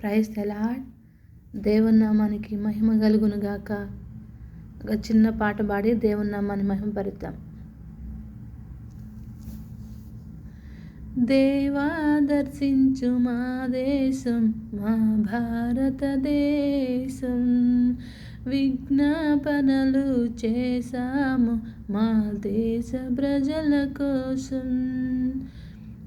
Praise తెలాడ్ దేవుని నామానికి మహిమ కలుగును గాక ఒక చిన్న పాట పాడి దేవుని నామాన్ని మహిమపరుద్దాం. దేవా దర్శించు మా దేశం మా భారతదేశం. విజ్ఞాపనలు చేశాము మా దేశ ప్రజల కోసం.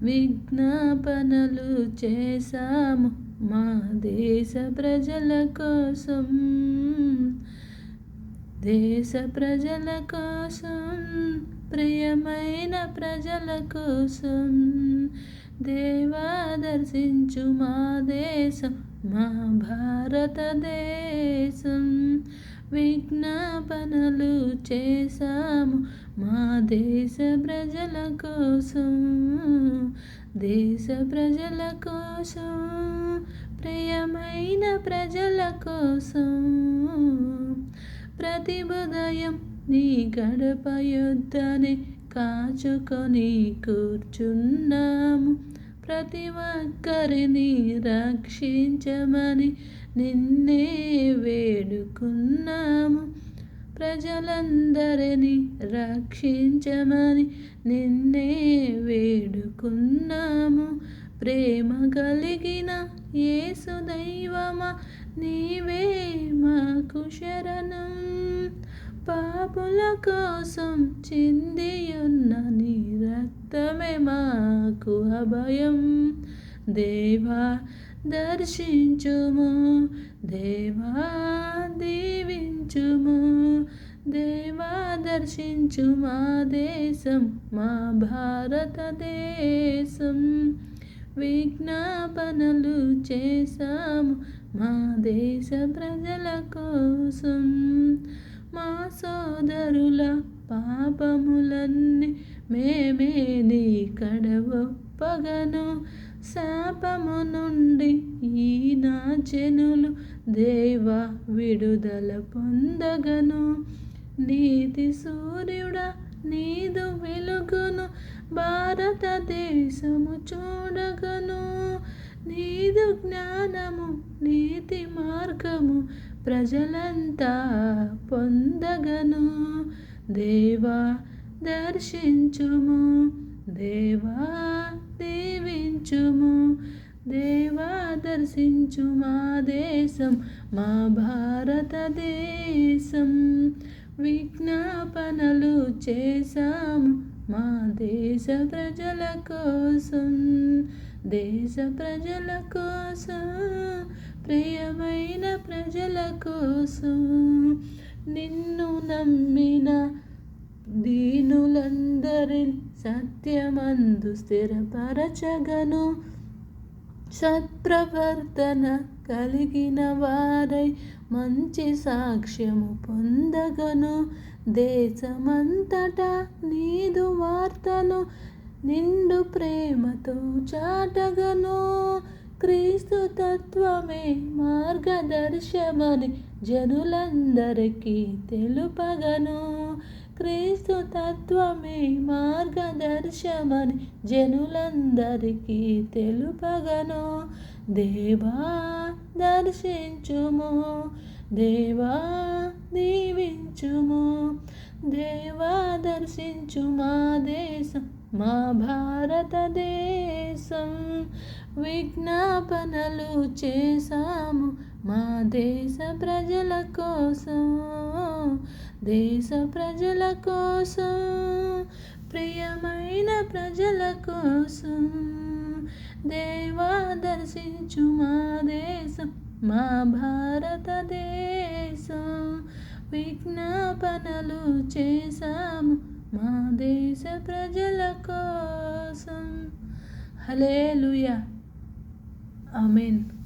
విజ్ఞాపనలు చేశాము మా దేశ ప్రజల కోసం దేశ ప్రజల కోసం ప్రియమైన ప్రజల కోసం దేవా దర్శించు మా దేశం మా భారతదేశం. విజ్ఞాపనలు చేశాము మా దేశ ప్రజల కోసం దేశ ప్రజల కోసం. ప్రియమైన ప్రజల కోసం ప్రతి ఉదయం నీ గడప యుద్ధని కాచుకొని కూర్చున్నాము. ప్రతి ఒక్కరిని రక్షించమని నిన్నే వేడుకున్నాము. ప్రజలందరినీ రక్షించమని నిన్నే వేడుకున్నాము. ప్రేమ కలిగిన యేసు దైవమా నీవే మాకు శరణం పాపుల కోసం చిందియున్న నీ రక్తమే మాకు అభయం. దేవా దర్శించుము. దేవా దీవించుము. దేవా దర్శించు మా దేశం మా భారతదేశం. విజ్ఞాపనలు చేశాము మా దేశ ప్రజల కోసం. మా సోదరుల పాపములన్నీ మేమే నీ కడవప్పగను. శాపము నుండి ఈ నా జనులు దేవ విడుదల పొందగను. నీతి సూర్యుడా నీదు వెలుగును. భారతదేశము చూడగను. నీదు జ్ఞానము నీతి మార్గము ప్రజలంతా పొందగను. దేవా దర్శించుము. దేవా దీవించుము. దేవా దర్శించు మా దేశం మా భారతదేశం. విజ్ఞాపనలు చేశాము మా దేశ ప్రజల కోసం దేశ ప్రజల కోసం ప్రియమైన ప్రజల కోసం నిన్ను నమ్మిన దీనులందరిని సత్యమందు స్థిరపరచగను. సత్ప్రవర్తన కలిగిన వారై మంచి సాక్ష్యము పొందగను. దేశమంతటా నీదు వార్తను నిండు ప్రేమతో చాటగను. క్రీస్తు తత్వమే మార్గదర్శమని జనులందరికీ తెలుపగను. క్రీస్తు తత్వమే మార్గదర్శమని జనులందరికీ తెలుపగను. దేవా దర్శించుము. దేవా దీవించుము. దేవా దర్శించు మా దేశం మా భారతదేశం. విజ్ఞాపనలు చేశాము మా దేశ ప్రజల కోసం దేశ ప్రజల కోసం ప్రియమైన ప్రజల కోసం. దేవా దర్శించు మా దేశం మా భారతదేశం. విజ్ఞాపనలు చేశాము మా దేశ ప్రజల కోసం. Hallelujah Amen.